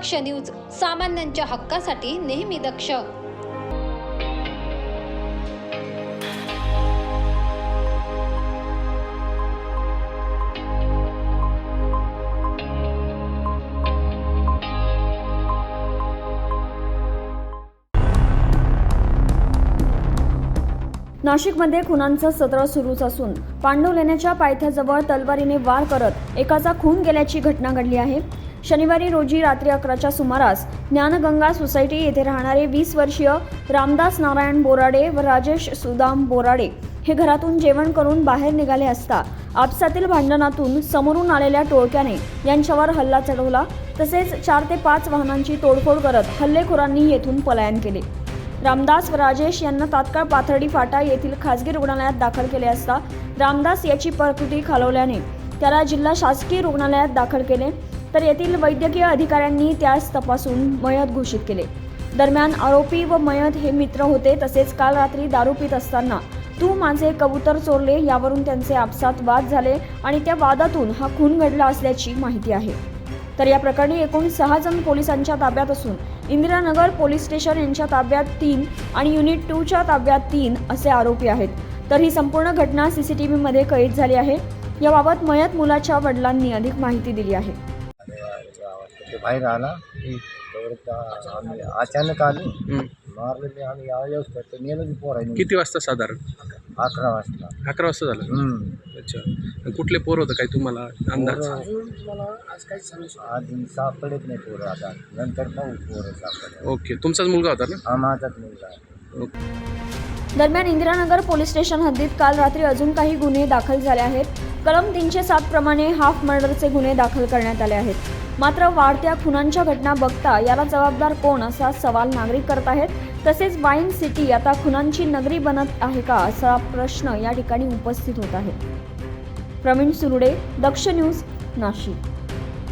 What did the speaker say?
दक्ष news सामान्यांच्या हक्कासाठी नेहमी दक्ष. नाशिकमध्ये खुनांचं सत्र सुरूच असून पांडव लेण्याच्या पायथ्याजवळ तलवारीने वार करत एकाचा खून गेल्याची घटना घडली आहे. शनिवारी रोजी रात्री अकराच्या सुमारास ज्ञानगंगा सोसायटी येथे राहणारे वीस वर्षीय रामदास नारायण बोराडे व राजेश सुदाम बोराडे हे घरातून जेवण करून बाहेर निघाले असता आपसातील भांडणातून समोरून आलेल्या टोळक्याने यांच्यावर हल्ला चढवला. तसेच चार ते पाच वाहनांची तोडफोड करत हल्लेखोरांनी येथून पलायन केले. रामदास व राजेश यांना तात्काळ पाथर्डी फाटा येथील खासगी रुग्णालयात दाखल केले असता रामदास याची प्रकृती खालवल्याने त्याला जिल्हा शासकीय रुग्णालयात दाखल केले. तर येथील वैद्यकीय अधिकाऱ्यांनी त्यास तपासून मयत घोषित केले. दरम्यान आरोपी व मयत हे मित्र होते तसेच काल रात्री दारू पित असताना तू माझे कबूतर चोरले यावरून त्यांचे आपसात वाद झाले आणि त्या वादातून हा खून घडला असल्याची माहिती आहे. तर या प्रकरणी एकूण सहा जण पोलिसांच्या ताब्यात असून इंदिरानगर पोलीस स्टेशन यांच्या ताब्यात तीन आणि युनिट टूच्या ताब्यात तीन असे आरोपी आहेत. तर ही संपूर्ण घटना सीसीटीव्हीमध्ये कैद झाली आहे. याबाबत मयत मुलाच्या वडिलांनी अधिक माहिती दिली आहे. ते बाहेर आला. आम्ही अचानक आले. हं. मारलेले आम्ही यावेळेस ते नेलं किती वाजता साधारण? अकरा वाजता. अकरा वाजता झालं. हम्म. अच्छा. आणि कुठले पोर होतं काय तुम्हाला? अंदाज? पोरं अजून सापडत नाही पोरं आता. नंतर पाहू पोरं सापडत ओके. तुमचाच मुलगा होता ना? हा माझाच मुलगा आहे. ओके. दरम्यान इंदिरानगर पोलीस स्टेशन हद्दीत काल रात्री अजून काही गुन्हे दाखल झाले आहेत. कलम तीनशे सात प्रमाणे हाफ मर्डरचे गुन्हे दाखल करण्यात आले आहेत. मात्र वाढत्या खुनांच्या घटना बघता याला जबाबदार कोण असा सवाल नागरिक करत आहेत? तसेच वाईन सिटी आता खुनांची नगरी बनत आहे का असा प्रश्न या ठिकाणी उपस्थित होत आहे. प्रवीण सुरुडे दक्ष न्यूज नाशिक.